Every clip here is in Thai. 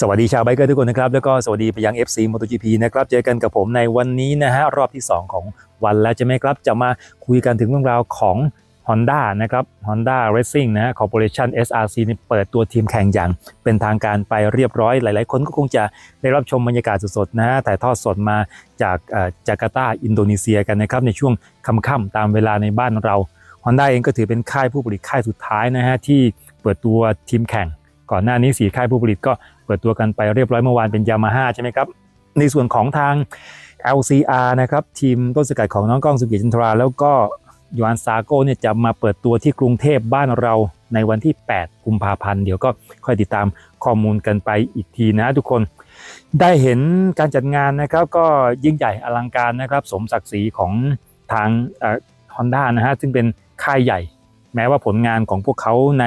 สวัสดีชาวไบเกอร์ทุกคนนะครับ แล้วก็สวัสดีไปยัง FC MotoGP นะครับ เจอกันกับผมในวันนี้นะฮะ รอบที่ 2 ของวันแล้วใช่ไหมครับ จะมาคุยกันถึงเรื่องราวของ Honda นะครับ Honda Racing นะฮะ Corporation SRC นี่เปิดตัวทีมแข่งอย่างเป็นทางการไปเรียบร้อย หลาย ๆ คนก็คงจะได้รับชมบรรยากาศสด ๆ นะฮะถ่ายทอดสดมาจากอ่อจาการ์ตาอินโดนีเซียกันนะครับ ในช่วงค่ำๆตามเวลาในบ้านเรา Honda เองก็ถือเป็นค่ายผู้ผลิตค่ายสุดท้ายนะฮะที่เปิดตัวทีมแข่ง ก่อนหน้านี้สี่ค่ายผู้ผลิตก็เปิดตัวกันไปเรียบร้อยเมื่อวานเป็นยามาฮ่าใช่ไหมครับ ในส่วนของทาง LCR นะครับทีมต้นสกัดของน้องก้องสุกิจันทรา แล้วก็ยานซาโก้เนี่ยจะมาเปิดตัวที่กรุงเทพบ้านเราในวันที่ 8 กุมภาพันธ์เดี๋ยวก็ค่อยติดตามข้อมูลกันไปอีกทีนะทุกคน ได้เห็นการจัดงานนะครับก็ยิ่งใหญ่อลังการนะครับ สมศักดิ์ศรีของทางฮอนด้านะฮะซึ่งเป็นค่ายใหญ่ แม้ว่าผลงานของพวกเขาใน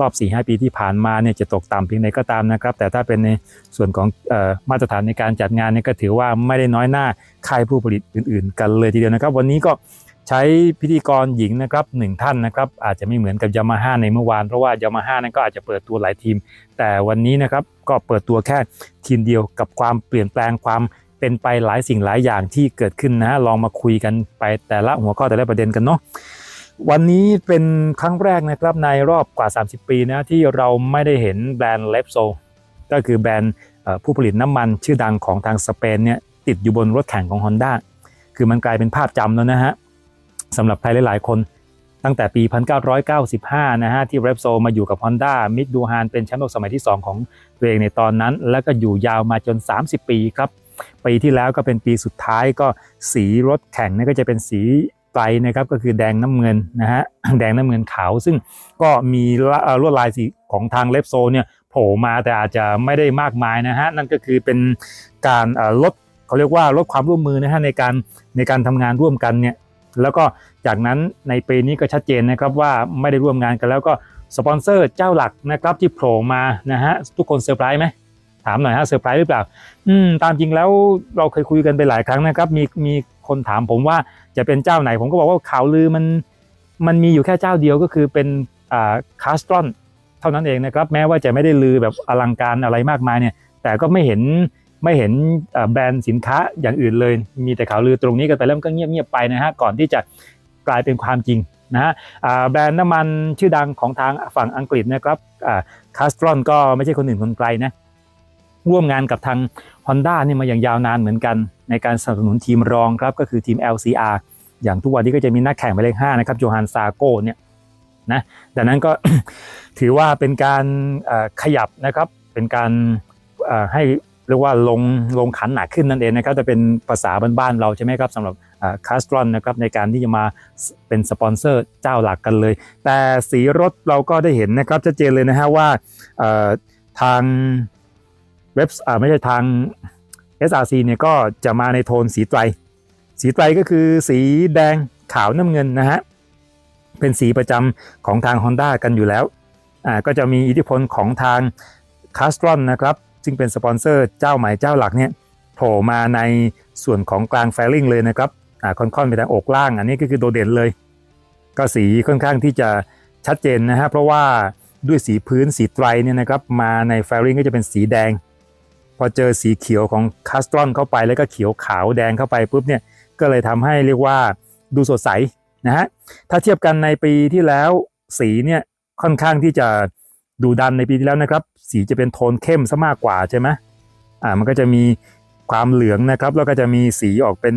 รอบ4-5ปีที่ผ่านมาเนี่ยจะตกต่ำเพียงใดก็ตามนะครับ แต่ถ้าเป็นในส่วนของออมาตรฐานในการจัดงานเนี่ยก็ถือว่าไม่ได้น้อยหน้าค่ายผู้ผลิตอื่น ๆ กันเลยทีเดียวนะครับ วันนี้ก็ใช้พิธีกรหญิงนะครับหนึ่งท่านนะครับอาจจะไม่เหมือนกับยามาฮ่าในเมื่อวานเพราะว่ายามาฮ่านั้นก็อาจจะเปิดตัวหลายทีม แต่วันนี้นะครับก็เปิดตัวแค่ทีมเดียวกับความเปลี่ยนแปลงความเป็นไปหลายสิ่งหลายอย่างที่เกิดขึ้นนะฮะลองมาคุยกันไปแต่ละหัวข้อแต่ละประเด็นกันเนาะ วันนี้เป็นครั้งแรกนะครับในรอบกว่า 30 ปีนะที่เราไม่ได้เห็นแบรนด์เลปโซก็คือแบรนด์ผู้ผลิตน้ำมันชื่อดังของทางสเปนเนี่ยติดอยู่บนรถแข่งของ Honda คือมันกลายเป็นภาพจำแล้วนะฮะสำหรับใครหลาย ๆ คนตั้งแต่ปี 1995 นะฮะที่เรปโซมาอยู่กับ Honda มิกดูฮานเป็นแชมป์โลกสมัยที่ 2 ของตัวเองในตอนนั้น แล้วก็อยู่ยาวมาจน 30 ปีครับ ปีที่แล้วก็เป็นปีสุดท้ายก็สีรถแข่งนี่ก็จะเป็นสี ไตรนะครับก็คือแดงน้ำเงินนะฮะแดงน้ำเงินขาว ซึ่งก็มีลวดลายสีของทางเลฟโซเนี่ยโผล่มาแต่อาจจะไม่ได้มากมายนะฮะนั่นก็คือเป็นการลดเขาเรียกว่าลดความร่วมมือนะฮะในการในการทำงานร่วมกันเนี่ยแล้วก็จากนั้นในปีนี้ก็ชัดเจนนะครับว่าไม่ได้ร่วมงานกันแล้วก็สปอนเซอร์เจ้าหลักนะครับที่โผล่มานะฮะทุกคนเซอร์ไพรส์ไหม ถามหน่อยฮะเซอร์ไพรส์หรือเปล่า อืมตามจริงแล้วเราเคยคุยกันไปหลายครั้งนะครับ มีมีคนถามผมว่าจะเป็นเจ้าไหน ผมก็บอกว่าข่าวลือมันมันมีอยู่แค่เจ้าเดียวก็คือเป็นอ่าคาสตรอนเท่านั้นเองนะครับแม้ว่าจะไม่ได้ลือแบบอลังการอะไรมากมายเนี่ย แต่ก็ไม่เห็นไม่เห็นแบรนด์สินค้าอย่างอื่นเลย มีแต่ข่าวลือตรงนี้กันไปแล้วมันก็เงียบๆไปนะฮะก่อนที่จะกลายเป็นความจริงนะฮะแบรนด์น้ำมันชื่อดังของทางฝั่งอังกฤษนะครับอ่าคาสตรอนก็ไม่ใช่คนอื่นคนไกลนะ ร่วมงานกับทาง Honda เนี่ยมาอย่างยาวนานเหมือนกัน ในการสนับสนุนทีมรองครับก็คือทีม LCR อย่างทุกวันนี้ก็จะมีนักแข่งหมายเลข5นะครับโจฮันซาโกเนี่ยนะดังนั้นก็ถือว่าเป็นการขยับนะครับเป็นการให้เรียกว่าลงลงขันหนักขึ้นนั่นเองนะครับแต่เป็นภาษาบ้านๆเราใช่ไหมครับสำหรับคาสตรอนนะครับในการที่จะมาเป็นสปอนเซอร์เจ้าหลักกันเลย แต่สีรถเราก็ได้เห็นนะครับชัดเจนเลยนะฮะว่าทาง เว็บอ่าไม่ใช่ทาง SRC เนี่ยก็จะมาในโทนสีไตร สีไตรก็คือสีแดงขาวน้ำเงินนะฮะ เป็นสีประจำของทาง Honda กันอยู่แล้วอ่าก็จะมีอิทธิพลของทาง c a s t r o n นะครับ ซึ่งเป็นสปอนเซอร์เจ้าใหม่เจ้าหลักเนี่ยโผล่มาในส่วนของกลางแฟลิงเลยนะครับอ่าค่อนๆไปทางอกล่าง อันนี้ก็คือโดดเด่นเลย ก็สีค่อนข้างที่จะชัดเจนนะฮะเพราะว่าด้วยสีพื้นสีไตรเนี่ยนะครับมาในแฟลิงก็จะเป็นสีแดง พอเจอสีเขียวของคาสตรอนเข้าไปแล้วก็เขียวขาวแดงเข้าไปปุ๊บเนี่ยก็เลยทำให้เรียกว่าดูสดใสนะฮะถ้าเทียบกันในปีที่แล้วสีเนี่ยค่อนข้างที่จะดูดันในปีที่แล้วนะครับ สีจะเป็นโทนเข้มซะมากกว่าใช่ไหมอ่ามันก็จะมีความเหลืองนะครับ แล้วก็จะมีสีออกเป็น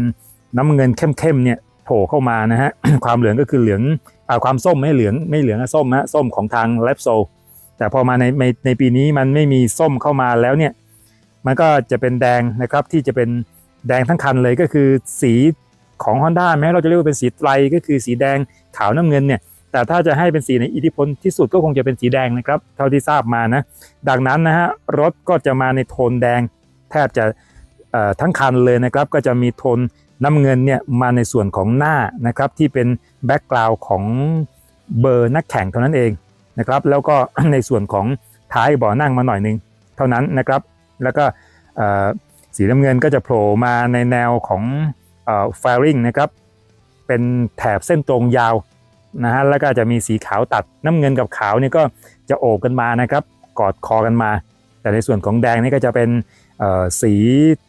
น้ำเงินเข้มๆเนี่ยโผล่เข้ามานะฮะความเหลืองก็คือเหลืองอ่าความส้มไม่เหลืองไม่เหลืองนะส้มฮะส้มของทางเลปโซแต่พอมาในในในปีนี้มันไม่มีส้มเข้ามาแล้วเนี่ย มันก็จะเป็นแดงนะครับที่จะเป็นแดงทั้งคันเลยก็คือสีของ Honda แม้เราจะเรียกว่าเป็นสีไตรก็คือสีแดงขาวน้ำเงินเนี่ยแต่ถ้าจะให้เป็นสีในอิทธิพลที่สุดก็คงจะเป็นสีแดงนะครับเท่าที่ทราบมานะดังนั้นนะฮะรถก็จะมาในโทนแดงแทบจะทั้งคันเลยนะครับก็จะมีโทนน้ำเงินเนี่ยมาในส่วนของหน้านะครับที่เป็นแบ็กกราวด์ของเบอร์นักแข่งเท่านั้นเองนะครับแล้วก็ในส่วนของท้ายบ่อนั่งมาหน่อยนึงเท่านั้นนะครับ แล้วก็สีน้ำเงินก็จะโผล่มาในแนวของแฟริงนะครับเป็นแถบเส้นตรงยาวนะฮะแล้วก็จะมีสีขาวตัดน้ำเงินกับขาวนี่ก็จะโอบกันมานะครับกอดคอกันมา แต่ในส่วนของแดงนี่ก็จะเป็นสี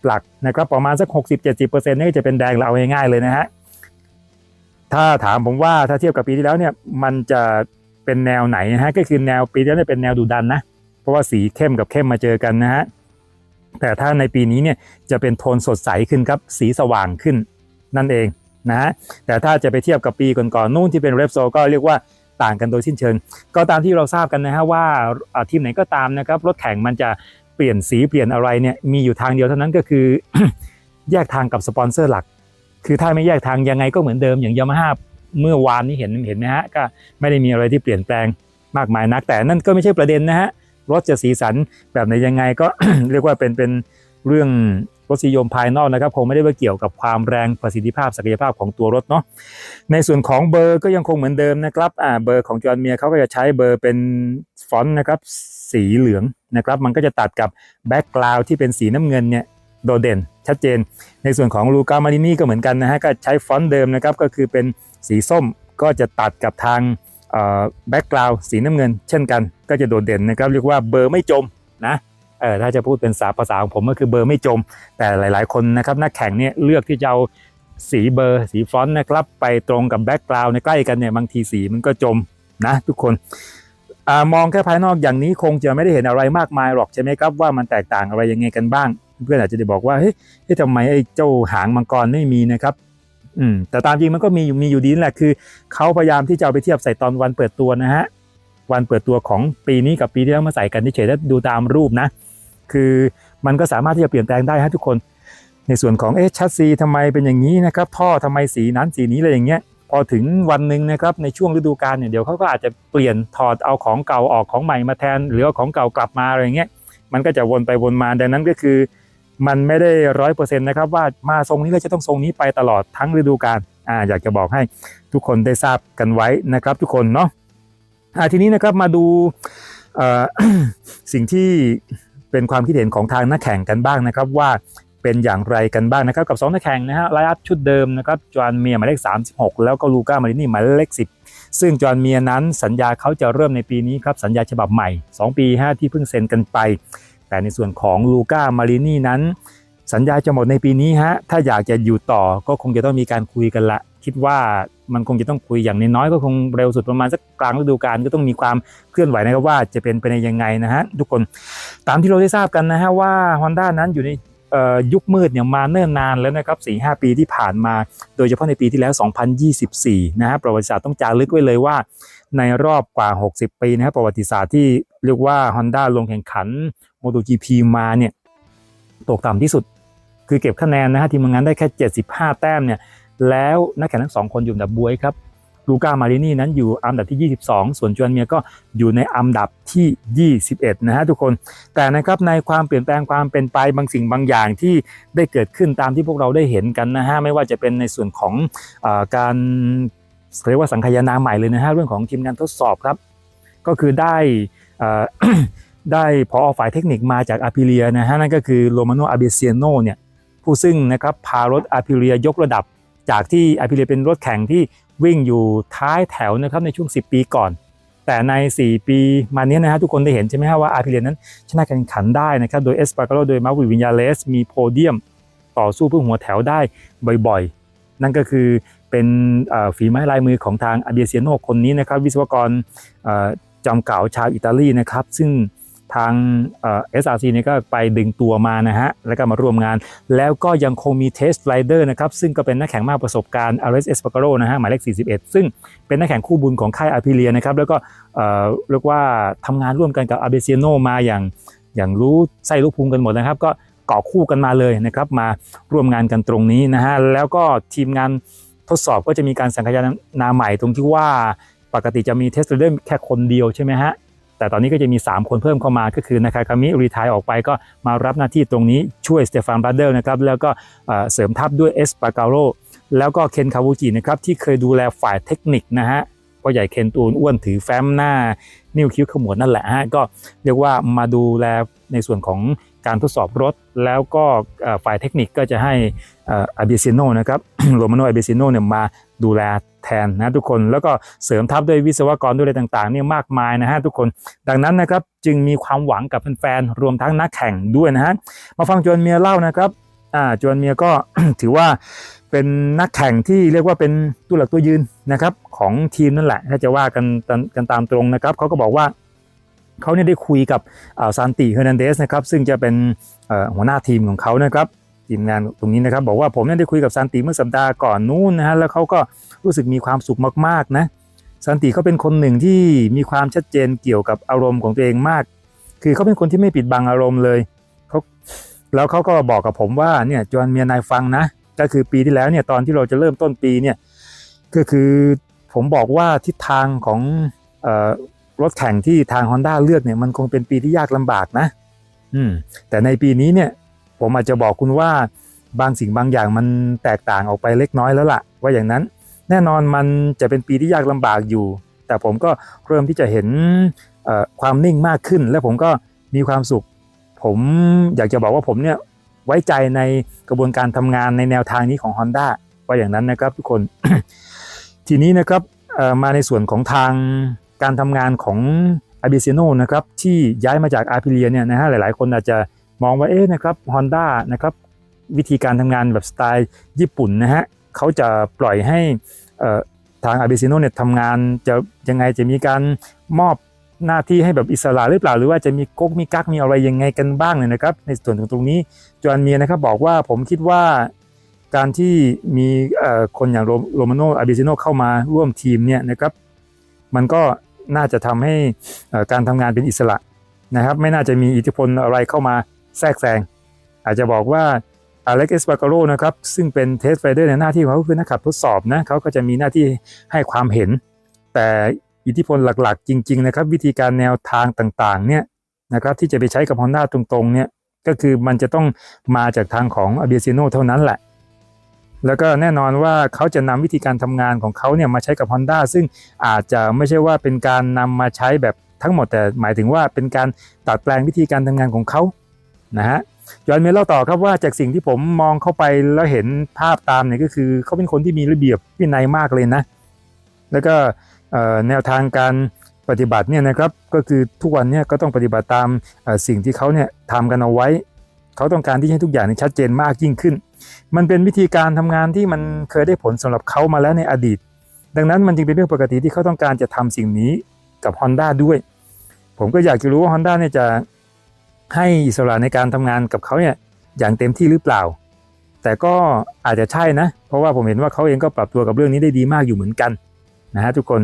หลักนะครับประมาณสัก 60-70%นี่ก็จะเป็นแดงเราเอาง่ายๆเลยนะฮะถ้าถามผมว่าถ้าเทียบกับปีที่แล้วเนี่ยมันจะเป็นแนวไหนนะฮะก็คือแนวปีที่แล้วเนี่ยเป็นแนวดุดันนะ เพราะว่าสีเข้มกับเข้มมาเจอกันนะฮะ แต่ถ้าในปีนี้เนี่ยจะเป็นโทนสดใสขึ้นครับสีสว่างขึ้นนั่นเองนะฮะแต่ถ้าจะไปเทียบกับปีก่อนๆนู่นที่เป็นเรปโซก็เรียกว่าต่างกันโดยสิ้นเชิง ก็ตามที่เราทราบกันนะฮะว่าทีมไหนก็ตามนะครับรถแข่งมันจะเปลี่ยนสีเปลี่ยนอะไรเนี่ยมีอยู่ทางเดียวเท่านั้นก็คือ แยกทางกับสปอนเซอร์หลัก คือถ้าไม่แยกทางยังไงก็เหมือนเดิมอย่างยามาฮ่าเมื่อวานนี้เห็นเห็นไหมฮะก็ไม่ได้มีอะไรที่เปลี่ยนแปลงมากมายนักแต่นั่นก็ไม่ใช่ประเด็นนะฮะ รถจะสีสันแบบไหนยังไงก็เรียกว่าเป็นเป็นเรื่องรสนิยมภายนอกนะครับ คงไม่ได้ว่าเกี่ยวกับความแรงประสิทธิภาพศักยภาพของตัวรถเนาะในส่วนของเบอร์ก็ยังคงเหมือนเดิมนะครับอ่าเบอร์ของจอห์นเมียเขาก็จะใช้เบอร์เป็นฟอนต์นะครับสีเหลืองนะครับ มันก็จะตัดกับแบ็กกราวด์ที่เป็นสีน้ำเงินเนี่ยโดดเด่น ชัดเจน ในส่วนของลูกามารินี่ก็เหมือนกันนะฮะก็ใช้ฟอนต์เดิมนะครับก็คือเป็นสีส้มก็จะตัดกับทาง แบ็กกราวด์สีน้ำเงิน เช่นกันก็จะโดดเด่นนะครับเรียกว่าเบอร์ไม่จมนะเออถ้าจะพูดเป็นสาภาษาของผมก็คือเบอร์ไม่จม แต่หลาย ๆ คนนะครับนักแข่งเนี่ยเลือกที่จะเอาสีเบอร์สีฟอนต์นะครับไปตรงกับแบ็กกราวด์ในใกล้กันเนี่ยบางทีสีมันก็จมนะทุกคนอมองแค่ภายนอกอย่างนี้คงจะไม่ได้เห็นอะไรมากมายหรอกใช่ไหมครับว่ามันแตกต่างอะไรยังไงกันบ้าง เพื่อนอาจจะได้บอกว่าเฮ้ยเฮ้ยทำไมไอ้เจ้าหางมังกรไม่มีนะครับ อืมแต่ตามจริงมันก็มีมีอยู่ดีนั่นแหละคือเขาพยายามที่จะเอาไปเทียบใส่ตอนวันเปิดตัวนะฮะวันเปิดตัวของปีนี้กับปีที่แล้วมาใส่กันเฉยๆแล้วดูตามรูปนะ คือมันก็สามารถที่จะเปลี่ยนแปลงได้ฮะทุกคน ในส่วนของเอ๊ะชัดซีทำไมเป็นอย่างนี้นะครับท่อทำไมสีนั้นสีนี้อะไรอย่างเงี้ยพอถึงวันหนึ่งนะครับในช่วงฤดูกาลเนี่ยเดี๋ยวเขาก็อาจจะเปลี่ยนถอดเอาของเก่าออกของใหม่มาแทน หรือเอาของเก่ากลับมาอะไรอย่างเงี้ยมันก็จะวนไปวนมาดังนั้นก็คือ มันไม่ได้ร้อยเปอร์เซ็นต์นะครับว่ามาทรงนี้เราจะต้องทรงนี้ไปตลอดทั้งฤดูกาลอ่าอยากจะบอกให้ทุกคนได้ทราบกันไว้นะครับ ทุกคนเนาะอ่าทีนี้นะครับมาดูสิ่งที่เป็นความคิดเห็นของทางนักแข่งกันบ้างนะครับว่าเป็นอย่างไรกันบ้างนะครับกับ2นักแข่งนะฮะไลอัพชุดเดิมนะครับจอห์นเมียหมายเลข 36 แล้วก็ลูก้ามารินี่หมายเลข 10 ซึ่งจอห์นเมียนั้นสัญญาเขาจะเริ่มในปีนี้ครับสัญญาฉบับใหม่ 2 ปีฮะที่เพิ่งเซ็นกันไป แต่ในส่วนของลูก้ามารินี่นั้น สัญญาจะหมดในปีนี้ฮะถ้าอยากจะอยู่ต่อก็คงจะต้องมีการคุยกันละ คิดว่ามันคงจะต้องคุยอย่างน้อยก็คงเร็วสุดประมาณสักกลางฤดูกาลก็ต้องมีความเคลื่อนไหวนะครับว่าจะเป็นไปในยังไงนะฮะทุกคนตามที่เราได้ทราบกันนะฮะว่า Honda นั้นอยู่ในยุคมืดเนี่ยมาเนิ่นนานแล้วนะครับ4 5ปีที่ผ่านมา โดยเฉพาะในปีที่แล้ว 2024 นะฮะประวัติศาสตร์ต้องจารึกไว้เลยว่า ในรอบกว่า 60 ปีนะครับประวัติศาสตร์ที่เรียกว่า Honda ลงแข่งขัน MotoGP มาเนี่ยตกต่ำที่สุด คือเก็บคะแนนนะฮะทีมงานได้แค่ 75 แต้มเนี่ยแล้วนักแข่งทั้งสองคนอยู่อันดับบวยครับลูก้ามารินี่นั้นอยู่อันดับที่ 22 ส่วนจวนเมียก็อยู่ในอันดับที่ 21 นะฮะทุกคน แต่นะครับในความเปลี่ยนแปลงความเป็นไปบางสิ่งบางอย่างที่ได้เกิดขึ้นตามที่พวกเราได้เห็นกันนะฮะไม่ว่าจะเป็นในส่วนของอการเรียกว่าสังคายนาใหม่เลยนะฮะเรื่องของทีมงานทดสอบครับ ก็คือได้ ได้พอฝ่ายเทคนิคมาจากอาพิเลียนะฮะนั่นก็คือโรมาโนอาเบเซียโนเนี่ยผู้ซึ่งนะครับพารถอาพิเลียยกระดับ จากที่อาพิเลียเป็นรถแข่งที่วิ่งอยู่ท้ายแถวนะครับในช่วง 10 ปีก่อน แต่ใน 4 ปีมานี้นะฮะทุกคนได้เห็นใช่ไหมฮะว่าอาพิเลียนั้นชนะการแข่งขันได้นะครับโดยเอสปาการโลโดยมาวิวิญญาเลสมีโพเดียมต่อสู้เพื่อหัวแถวได้บ่อยๆ นั่นก็คือเป็นฝีไม้ลายมือของทางอาเบียเซียโนคนนี้นะครับวิศวกรจอมเก่าชาวอิตาลีนะครับซึ่ง ทางเอ่อ SRC นี่ก็ไปดึงตัวมานะฮะ แล้วก็มาร่วมงาน แล้วก็ยังคงมีเทสไรเดอร์นะครับ ซึ่งก็เป็นนักแข่งมากประสบการณ์อาร์เอสปาการนะฮะ หมายเลข 41 ซึ่งเป็นนักแข่งคู่บุญของค่ายอาพิเลียนะครับ แล้วก็เรียกว่าทำงานร่วมกันกับอาเบเซียโนมาอย่างอย่างรู้ไส้รู้พุงกันหมดนะครับ ก็เกาะคู่กันมาเลยนะครับ มาร่วมงานกันตรงนี้นะฮะ แล้วก็ทีมงานทดสอบก็จะมีการสังคายนาใหม่ตรงที่ว่าปกติจะมีเทสไรเดอร์แค่คนเดียวใช่ไหมฮะ แต่ตอนนี้ก็จะมี 3 คนเพิ่มเข้ามาก็คือนาคาคามิรีทายออกไปก็มารับหน้าที่ตรงนี้ช่วยสเตฟานบราเดลนะครับแล้วก็เสริมทัพด้วยเอสปาการโรแล้วก็เคนคาวูจินะครับที่เคยดูแลฝ่ายเทคนิคนะฮะพ่อใหญ่เคนตูนอ้วนถือแฟ้มหน้า นิ้วคิ้วขมวดนั่นแหละฮะก็เรียกว่ามาดูแลในส่วนของการทดสอบรถ แล้วก็ฝ่ายเทคนิคก็จะให้ อาบิซิโนนะครับโรมาโนอาบิซิโนเนี่ยมาดูแลแทนนะทุกคนแล้วก็เสริมทัพด้วยวิศวกรด้วยอะไรต่างๆเนี่ยมากมายนะฮะทุกคน ดังนั้นนะครับจึงมีความหวังกับแฟนๆรวมทั้งนักแข่งด้วยนะฮะมาฟังจวนเมียเล่านะครับอ่าจวนเมียก็ถือว่าเป็นนักแข่งที่เรียกว่าเป็นตัวหลักตัวยืนนะครับของทีมนั่นแหละ ถ้าจะว่ากันตามกันตามตรงนะครับเขาก็บอกว่าเขาเนี่ยได้คุยกับซานติเฮอร์นันเดสนะครับซึ่งจะเป็นหัวหน้าทีมของเขานะครับ ทีมงานตรงนี้นะครับ บอกว่าผมเนี่ยได้คุยกับซานติเมื่อสัปดาห์ก่อนนู้นนะฮะแล้วเขาก็รู้สึกมีความสุขมากๆนะซันติเขาเป็นคนหนึ่งที่มีความชัดเจนเกี่ยวกับอารมณ์ของตัวเองมาก คือเขาเป็นคนที่ไม่ปิดบังอารมณ์เลยเขาแล้วเขาก็บอกกับผมว่าเนี่ยจวนเมียนายฟังนะ ก็คือปีที่แล้วเนี่ยตอนที่เราจะเริ่มต้นปีเนี่ยก็คือผมบอกว่าทิศทางของออรถแข่งที่ทาง Honda เลือกเนี่ยมันคงเป็นปีที่ยากลำบากนะ อืมแต่ในปีนี้เนี่ย ผมอาจจะบอกคุณว่าบางสิ่งบางอย่างมันแตกต่างออกไปเล็กน้อยแล้วล่ะ ว่าอย่างนั้น แน่นอนมันจะเป็นปีที่ยากลำบากอยู่ แต่ผมก็เริ่มที่จะเห็นความนิ่งมากขึ้น และผมก็มีความสุข ผมอยากจะบอกว่าผมเนี่ยไว้ใจในกระบวนการทำงานในแนวทางนี้ของ Honda ว่าอย่างนั้นนะครับทุกคน ทีนี้นะครับมาในส่วนของทางการทำงานของ a b i s i n o นนะครับที่ย้ายมาจาก a p r i l i a เนี่ยนะฮะหลายๆ คนอาจจะ มองว่าเอ๊ะนะครับ Honda นะครับวิธีการทำงานแบบสไตล์ญี่ปุ่นนะฮะเขาจะปล่อยให้เอ่อาง a b i s i n o เนี่ยทำงานจะยังไงจะมีการมอบหน้าที่ให้แบบอิสระหรือเปล่า หรือว่าจะมีก๊กมีกักมีอะไรยังไงกันบ้างเนี่ยนะครับ ในส่วนของตรงนี้จอห์นเมียนะครับบอกว่าผมคิดว่าการที่มีคนอย่างโรมาโนอาบิซิโนเข้ามาร่วมทีมเนี่ยนะครับมันก็น่าจะทำให้การทำงานเป็นอิสระนะครับ ไม่น่าจะมีอิทธิพลอะไรเข้ามา แทรกแซงอาจจะบอกว่าอเล็กเอสปาโกโรนะครับซึ่งเป็นเทสไฟเดอร์ในหน้าที่ของเขาคือนักขับทดสอบนะเขาก็จะมีหน้าที่ให้ความเห็น แต่อิทธิพลหลักๆ จริง ๆ นะครับ วิธีการแนวทางต่างๆเนี่ยนะครับที่จะไปใช้กับ Honda ตรงๆเนี่ยก็คือมันจะต้องมาจากทางของอเบียซิโนเท่านั้นแหละ แล้วก็แน่นอนว่าเขาจะนำวิธีการทำงานของเขาเนี่ยมาใช้กับ Honda ซึ่งอาจจะไม่ใช่ว่าเป็นการนำมาใช้แบบทั้งหมดแต่หมายถึงว่าเป็นการตัดแปลงวิธีการทำงานของเขา นะฮะย้อนเมลเล่าต่อครับว่าจากสิ่งที่ผมมองเข้าไปแล้วเห็นภาพตามเนี่ยก็คือเขาเป็นคนที่มีระเบียบวินัยมากเลยนะ แล้วก็แนวทางการปฏิบัติเนี่ยนะครับก็คือทุกวันเนี่ยก็ต้องปฏิบัติตามสิ่งที่เขาเนี่ยทำกันเอาไว้ เขาต้องการที่ให้ทุกอย่างนี่ชัดเจนมากยิ่งขึ้น มันเป็นวิธีการทำงานที่มันเคยได้ผลสำหรับเขามาแล้วในอดีต ดังนั้นมันจึงเป็นเรื่องปกติที่เขาต้องการจะทำสิ่งนี้กับ Honda ด้วย ผมก็อยากจะรู้ว่า Honda เนี่ยจะ ให้อิสระในการทำงานกับเขาเนี่ยอย่างเต็มที่หรือเปล่า แต่ก็อาจจะใช่นะ เพราะว่าผมเห็นว่าเขาเองก็ปรับตัวกับเรื่องนี้ได้ดีมากอยู่เหมือนกันนะฮะทุกคน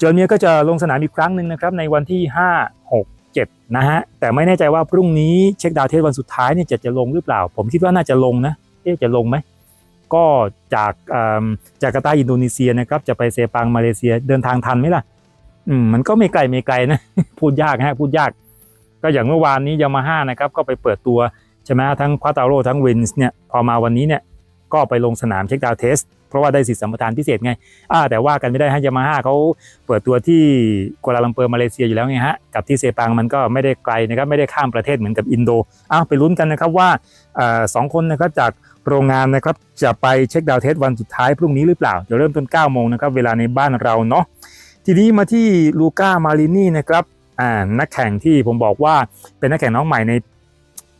จอห์นเมียก็จะลงสนามอีกครั้งหนึ่งนะครับในวันที่ 5 6 7 นะฮะ แต่ไม่แน่ใจว่าพรุ่งนี้เช็คดาวเทสวันสุดท้ายเนี่ยจะจะลงหรือเปล่า ผมคิดว่าน่าจะลงนะเอ๊จะลงไหมก็จากเอิ่มจาการ์ตาอินโดนีเซียนะครับจะไปเซปังมาเลเซียเดินทางทันไหมล่ะอืมมันก็ไม่ไกลไม่ไกลนะ พูดยากฮะพูดยาก ก็อย่างเมื่อวานนี้ยามาฮ่านะครับก็ไปเปิดตัวใช่ไหมทั้งควาตาโรทั้งวินส์เนี่ยพอมาวันนี้เนี่ยก็ไปลงสนามเช็คดาวเทสเพราะว่าได้สิทธิสัมปทานพิเศษไงอ่าแต่ว่ากันไม่ได้ฮะยามาฮ่าเขาเปิดตัวที่กัวลาลัมเปอร์มาเลเซียอยู่แล้วไงฮะกับที่เซปังมันก็ไม่ได้ไกลนะครับไม่ได้ข้ามประเทศเหมือนกับอินโดอ้าวไปลุ้นกันนะครับว่าสองคนนะครับจากโรงงานนะครับจะไปเช็คดาวเทสวันสุดท้ายพรุ่งนี้หรือเปล่าจะเริ่มต้น9โมงนะครับเวลาในบ้านเราเนาะทีนี้มาที่ลูก้ามารินี่นะครับ อ่านักแข่งที่ผมบอกว่าเป็นนักแข่งน้องใหม่ใน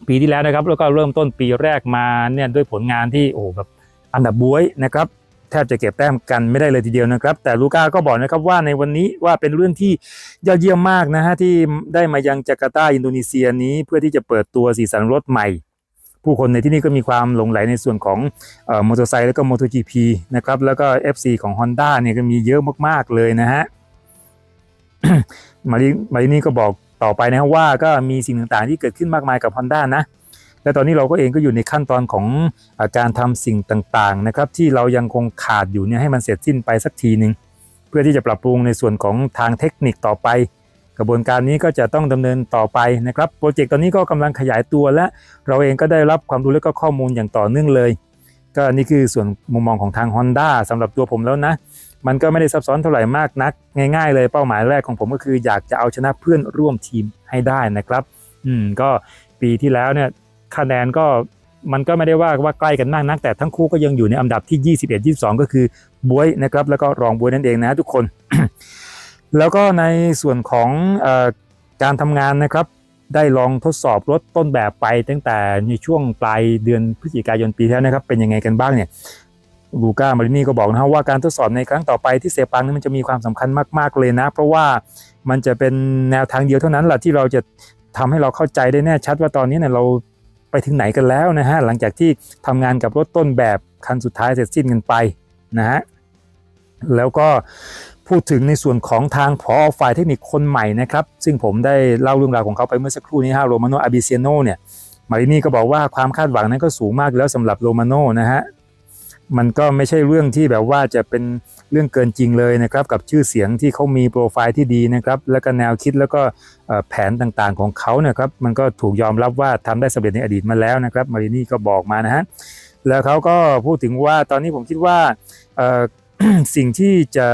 ปีที่แล้วนะครับ แล้วก็เริ่มต้นปีแรกมาเนี่ยด้วยผลงานที่โอ้แบบอันดับบวยนะครับแทบจะเก็บแต้มกันไม่ได้เลยทีเดียวนะครับ แต่ลูก้าก็บอกนะครับว่าในวันนี้ว่าเป็นเรื่องที่ยอดเยี่ยมมากนะฮะที่ได้มายังจาการ์ตาอินโดนีเซียนี้เพื่อที่จะเปิดตัวสีสันรถใหม่ ผู้คนในที่นี่ก็มีความหลงไหลในส่วนของออมอเตอร์ไซค์แล้วก็มอเตอร์จีพีนะครับแล้วก็ FC ของ Honda เนี่ยก็มีเยอะมากๆเลยนะฮะ มาริมารินี่ก็บอกต่อไปนะครับว่าก็มีสิ่งต่างๆ ที่เกิดขึ้นมากมายกับ Honda นะและตอนนี้เราก็เองก็อยู่ในขั้นตอนของอาการทำสิ่งต่างๆนะครับที่เรายังคงขาดอยู่เนี่ยให้มันเสร็จสิ้นไปสักทีหนึ่งเพื่อที่จะปรับปรุงในส่วนของทางเทคนิคต่อไป กระบวนการนี้ก็จะต้องดำเนินต่อไปนะครับโปรเจกต์ตอนนี้ก็กำลังขยายตัวและเราเองก็ได้รับความรู้และก็ข้อมูลอย่างต่อเนื่องเลย ก็นี่คือส่วนมุมมองของทาง Honda สำหรับตัวผมแล้วนะ มันก็ไม่ได้ซับซ้อนเท่าไหร่มากนัก ง่าย ๆ เลยเป้าหมายแรกของผมก็คือ อยากจะเอาชนะเพื่อนร่วมทีมให้ได้นะครับ อืมก็ปีที่แล้วเนี่ยคะแนนก็มันก็ไม่ได้ว่าว่าใกล้กันมากนัก แต่ทั้งคู่ก็ยังอยู่ในอันดับที่ 21 22 ก็คือบวยนะครับ แล้วก็รองบวยนั่นเองนะทุกคน แล้วก็ในส่วนของออการทำงานนะครับ ได้ลองทดสอบรถต้นแบบไปตั้งแต่ในช่วงปลายเดือนพฤศจิกายนปีที่แล้วนะครับ เป็นยังไงกันบ้างเนี่ย ลูก้ามารินีก็บอกนะครับว่าการทดสอบในครั้งต่อไปที่เซปังนี่มันจะมีความสำคัญมากๆเลยนะ เพราะว่ามันจะเป็นแนวทางเดียวเท่านั้นแหละที่เราจะทำให้เราเข้าใจได้แน่ชัดว่าตอนนี้เนี่ยเราไปถึงไหนกันแล้วนะฮะหลังจากที่ทำงานกับรถต้นแบบคันสุดท้ายเสร็จสิ้นกันไปนะฮะแล้วก็พูดถึงในส่วนของทางพอฝ่ายเทคนิคคนใหม่นะครับ ซึ่งผมได้เล่าเรื่องราวของเขาไปเมื่อสักครู่นี้ฮะโรมาโนอาบิเซียโนเนี่ยมารินีก็บอกว่าความคาดหวังนั้นก็สูงมากแล้วสำหรับโรมาโนนะฮะ มันก็ไม่ใช่เรื่องที่แบบว่าจะเป็นเรื่องเกินจริงเลยนะครับ กับชื่อเสียงที่เขามีโปรไฟล์ที่ดีนะครับ แล้วก็แนวคิดแล้วก็แผนต่างๆของเขาเนี่ยครับมันก็ถูกยอมรับว่าทำได้สำเร็จในอดีตมาแล้วนะครับมารินี่ก็บอกมานะฮะแล้วเขาก็พูดถึงว่าตอนนี้ผมคิดว่าสิ่งที่จะ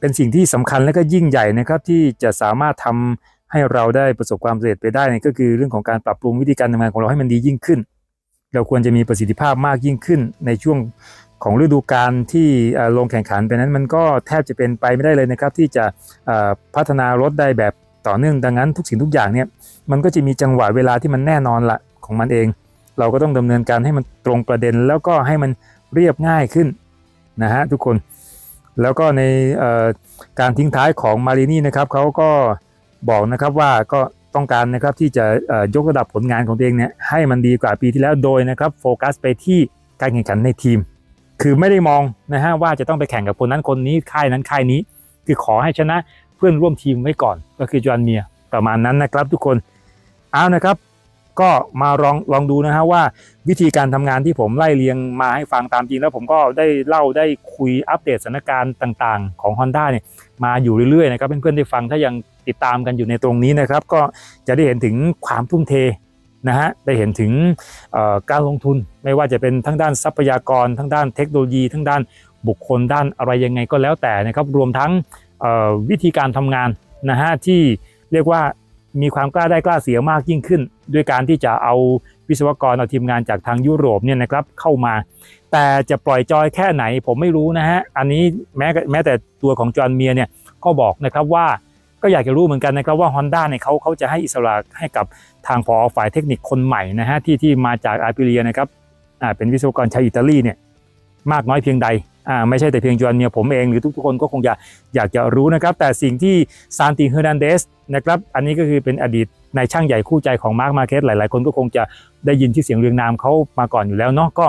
เป็นสิ่งที่สำคัญและก็ยิ่งใหญ่นะครับที่จะสามารถทำให้เราได้ประสบความสำเร็จไปได้ก็คือเรื่องของการปรับปรุงวิธีการทำงานของเราให้มันดียิ่งขึ้น เราควรจะมีประสิทธิภาพมากยิ่งขึ้นในช่วงของฤดูกาลที่ลงแข่งขันไปนั้นมันก็แทบจะเป็นไปไม่ได้เลยนะครับ ที่จะพัฒนารถได้แบบต่อเนื่องดังนั้นทุกสิ่งทุกอย่างเนี่ยมันก็จะมีจังหวะเวลาที่มันแน่นอนละของมันเอง เราก็ต้องดำเนินการให้มันตรงประเด็น แล้วก็ให้มันเรียบง่ายขึ้นนะฮะทุกคนแล้วก็ในการทิ้งท้ายของมารินี่นะครับเขาก็บอกนะครับว่าก็ ต้องการนะครับที่จะยกระดับผลงานของตัวเองเนี่ยให้มันดีกว่าปีที่แล้วโดยนะครับโฟกัสไปที่การแข่งขันในทีม คือไม่ได้มองนะฮะว่าจะต้องไปแข่งกับคนนั้นคนนี้ค่ายนั้นค่ายนี้ คือขอให้ชนะเพื่อนร่วมทีมไว้ก่อน ก็คือจอห์นเมียประมาณนั้นนะครับทุกคนเอานะครับ ก็มาลองลองดูนะฮะว่าวิธีการทำงานที่ผมไล่เรียงมาให้ฟังตามจริงแล้วผมก็ได้เล่าได้คุยอัปเดตสถานการณ์ต่าง ๆ ของ Honda เนี่ยมาอยู่เรื่อยๆนะครับเพื่อนๆได้ฟังถ้ายัง ติดตามกันอยู่ในตรงนี้นะครับ ก็จะได้เห็นถึงความทุ่มเทนะฮะได้เห็นถึงการลงทุนไม่ว่าจะเป็นทั้งด้านทรัพยากร ทั้งด้านเทคโนโลยี ทั้งด้านบุคคลด้านอะไรยังไงก็แล้วแต่นะครับ รวมทั้งวิธีการทำงานนะฮะที่เรียกว่ามีความกล้าได้กล้าเสียมากยิ่งขึ้น ด้วยการที่จะเอาวิศวกรเอาทีมงานจากทางยุโรปเนี่ยนะครับเข้ามา แต่จะปล่อยจอยแค่ไหนผมไม่รู้นะฮะอันนี้แม้แม้แต่ตัวของจอห์นเมียร์เนี่ยก็บอกนะครับว่า ก็อยากจะรู้เหมือนกันนะครับว่า Honda เนี่ยเขาเขาจะให้อิสระให้กับทางพอฝ่ายเทคนิคคนใหม่นะฮะที่ที่มาจากอาร์ปิเลียนะครับอ่าเป็นวิศวกรชาวอิตาลีเนี่ยมากน้อยเพียงใดอ่าไม่ใช่แต่เพียงจอห์นเมียผมเองหรือทุกๆคนก็คงจะอยากจะรู้นะครับ แต่สิ่งที่ซานติเฮอร์นันเดสนะครับอันนี้ก็คือเป็นอดีตนายช่างใหญ่คู่ใจของมาร์คมาเก็ตหลายๆ คนก็คงจะได้ยินที่เสียงเรียงนามเขามาก่อนอยู่แล้วเนาะก็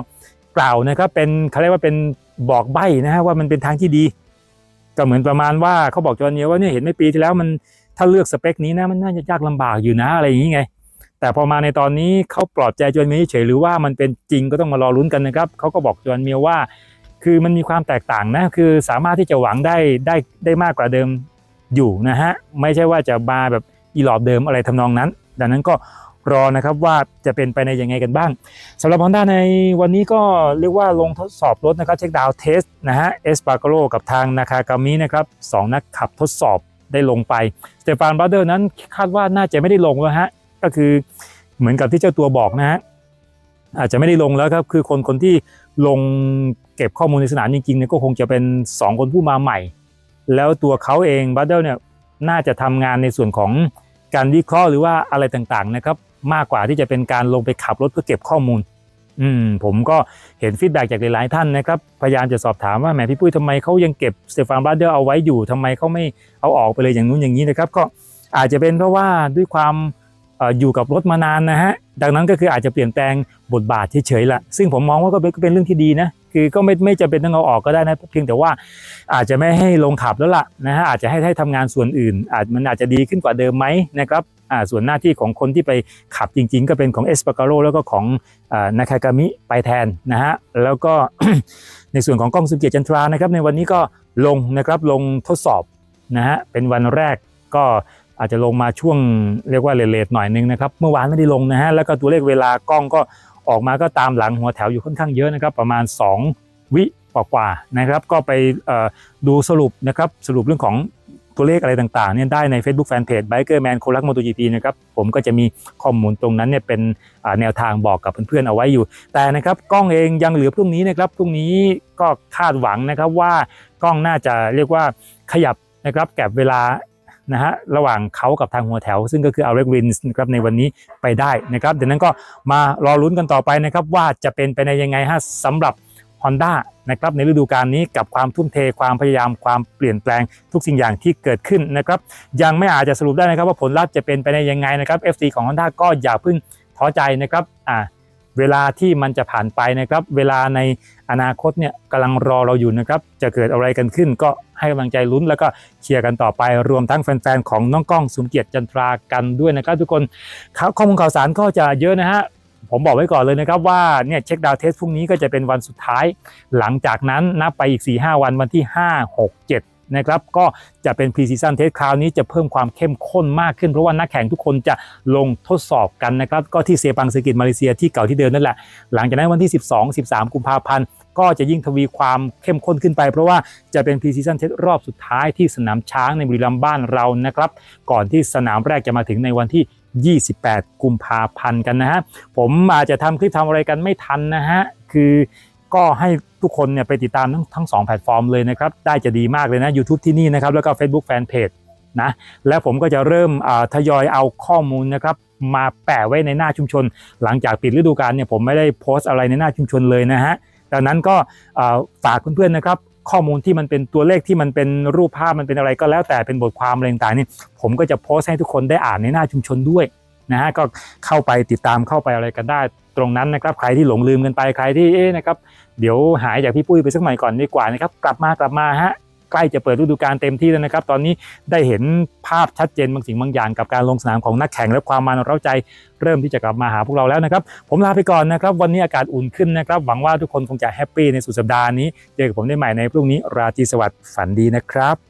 กล่าวนะครับเป็นเขาเรียกว่าเป็นบอกใบ้นะฮะว่ามันเป็นทางที่ดี ก็เหมือนประมาณว่าเขาบอกจอนเมียว่าเนี่ยเห็นไม่ปีที่แล้วมันถ้าเลือกสเปคนี้นะมันน่าจะยากลำบากอยู่นะอะไรอย่างนี้ไง แต่พอมาในตอนนี้เขาปลอบใจจอนเมียเฉยหรือว่ามันเป็นจริงก็ต้องมารอลุ้นกันนะครับเขาก็บอกจอนเมียว่า คือมันมีความแตกต่างนะคือสามารถที่จะหวังได้ได้ได้มากกว่าเดิมอยู่นะฮะไม่ใช่ว่าจะมาแบบอีหลอบเดิมอะไรทำนองนั้น ดังนั้นก็ รอนะครับว่าจะเป็นไปในยังไงกันบ้างสำหรับ Honda ในวันนี้ก็เรียกว่าลงทดสอบรถนะครับเช็คดาวเทสนะฮะเอสปาโกโลกับทางนาคากามินะครับสองนักขับทดสอบได้ลงไปสเตฟานบราเดอร์นั้นคาดว่าน่าจะไม่ได้ลงแล้วฮะก็คือเหมือนกับที่เจ้าตัวบอกนะฮะอาจจะไม่ได้ลงแล้วครับคือคนคนที่ลงเก็บข้อมูลในสนามจริงๆเนี่ยก็คงจะเป็น 2 คนผู้มาใหม่ แล้วตัวเขาเองบราเดอร์เนี่ยน่าจะทำงานในส่วนของการวิเคราะห์หรือว่าอะไรต่างๆนะครับ มากกว่าที่จะเป็นการลงไปขับรถเพื่อเก็บข้อมูล อืมผมก็เห็นฟีดแบ็จากหลายๆท่านนะครับ พยายามจะสอบถามว่าแหมพี่ปุ้ยทำไมเขายังเก็บสเตฟานบราเดอร์เอาไว้อยู่ทำไมเขาไม่เอาออกไปเลยอย่างนู้นอย่างนี้นะครับ ก็อาจจะเป็นเพราะว่าด้วยความอยู่กับรถมานานนะฮะ ดังนั้นก็คืออาจจะเปลี่ยนแปลงบทบาทเฉยๆละซึ่งผมมองว่าก็เป็นก็เป็นเรื่องที่ดีนะ คือก็ไม่ไม่จำเป็นต้องเอาออกก็ได้นะ เพียงแต่ว่าอาจจะไม่ให้ลงขับแล้วล่ะนะฮะ อาจจะให้ให้ทำงานส่วนอื่น อาจมันอาจจะดีขึ้นกว่าเดิมไหมนะครับ อ่าส่วนหน้าที่ของคนที่ไปขับจริงๆ ก็เป็นของเอสปาการโแล้วก็ของอนาคากามิไปแทนนะฮะแล้วก็ในส่วนของกล้องสุเกียจันทรานะครับ ในวันนี้ก็ลงนะครับลงทดสอบนะฮะเป็นวันแรกก็อาจจะลงมาช่วงเรียกว่าเลทๆหน่อยนึงนะครับ เมื่อวานไม่ได้ลงนะฮะแล้วก็ตัวเลขเวลากล้องก็ออกมาก็ตามหลังหัวแถวอยู่ค่อนข้างเยอะนะครับ ประมาณ 2 วิกว่าๆนะครับ ก็ไปดูสรุปนะครับสรุปเรื่องของ ตัวเลขอะไรต่างๆเนี่ยได้ใน Facebook Fanpage Biker Man คนรัก MotoGP นะครับผมก็จะมีข้อมูลตรงนั้นเนี่ยเป็นแนวทางบอกกับเพื่อนๆเอาไว้อยู่ แต่นะครับกล้องเองยังเหลือพรุ่งนี้นะครับพรุ่งนี้ก็คาดหวังนะครับว่ากล้องน่าจะเรียกว่าขยับนะครับแก็บเวลานะฮะระหว่างเขากับทางหัวแถว ซึ่งก็คือเอาเรกวินส์นะครับในวันนี้ไปได้นะครับเดี๋ยวนั้นก็มารอลุ้นกันต่อไปนะครับว่าจะเป็นไปในยังไงฮะสำหรับ Honda นะครับในฤดูกาลนี้กับความทุ่มเทความพยายามความเปลี่ยนแปลงทุกสิ่งอย่างที่เกิดขึ้นนะครับยังไม่อาจจะสรุปได้นะครับว่าผลลัพธ์จะเป็นไปในยังไงนะครับ FC ของ Honda ก็อย่าเพิ่งท้อใจนะครับอ่าเวลาที่มันจะผ่านไปนะครับ เวลาในอนาคตเนี่ยกำลังรอเราอยู่นะครับ จะเกิดอะไรกันขึ้น ก็ให้กำลังใจลุ้นแล้วก็เชียร์กันต่อไป รวมทั้งแฟนๆของน้องกล้องสุนเกียรติจันทรากันด้วยนะครับ ทุกคนข้อมูลข่าวสารก็จะเยอะนะฮะ ผมบอกไว้ก่อนเลยนะครับว่าเนี่ยเช็คดาวน์เทสพรุ่งนี้ก็จะเป็นวันสุดท้าย หลังจากนั้นนับไปอีก 4-5 วันวันที่ 5 6 7นะครับก็จะเป็นพรีซีซั่นเทสคราวนี้จะเพิ่มความเข้มข้นมากขึ้น เพราะว่านักแข่งทุกคนจะลงทดสอบกันนะครับ ก็ที่เซปังเซอร์กิตมาเลเซียที่เก่าที่เดิมนั่นแหละ หลังจากนั้นวันที่ 12 13 กุมภาพันธ์ ก็จะยิ่งทวีความเข้มข้นขึ้นไป เพราะว่าจะเป็นพรีซีซั่นเทสรอบสุดท้ายที่สนามช้างในบุรีรัมย์บ้านเรานะครับ ก่อนที่สนามแรกจะมาถึงในวันที่ 28 กุมภาพันธ์กันนะฮะ ผมอาจจะทำคลิปทำอะไรกันไม่ทันนะฮะ คือก็ให้ทุกคนเนี่ยไปติดตามทั้งทั้งสองแพลตฟอร์มเลยนะครับ ได้จะดีมากเลยนะ YouTube ที่นี่นะครับ แล้วก็ Facebook Fanpage นะแล้วผมก็จะเริ่มทยอยเอาข้อมูลนะครับมาแปะไว้ในหน้าชุมชน หลังจากปิดฤดูกาลเนี่ยผมไม่ได้โพสต์อะไรในหน้าชุมชนเลยนะฮะดังนั้นก็ฝากเพื่อนๆนะครับ ข้อมูลที่มันเป็นตัวเลขที่มันเป็นรูปภาพมันเป็นอะไรก็แล้วแต่เป็นบทความอะไรต่างๆนี่ผมก็จะโพสต์ให้ทุกคนได้อ่านในหน้าชุมชนด้วยนะฮะก็เข้าไปติดตามเข้าไปอะไรกันได้ตรงนั้นนะครับใครที่หลงลืมกันไปใครที่เอ๊ะนะครับเดี๋ยวหายจากพี่ปุ้ยไปสักหน่อยก่อนดีกว่านะครับกลับมากลับมาฮะ ใกล้จะเปิดฤดูกาลเต็มที่แล้วนะครับ ตอนนี้ได้เห็นภาพชัดเจนบางสิ่งบางอย่างกับการลงสนามของนักแข่งและความมันเร้าใจเริ่มที่จะกลับมาหาพวกเราแล้วนะครับ ผมลาไปก่อนนะครับ วันนี้อากาศอุ่นขึ้นนะครับ หวังว่าทุกคนคงจะแฮปปี้ในสุดสัปดาห์นี้ เจอกับผมได้ใหม่ในพรุ่งนี้ราตรีสวัสดิ์ฝันดีนะครับ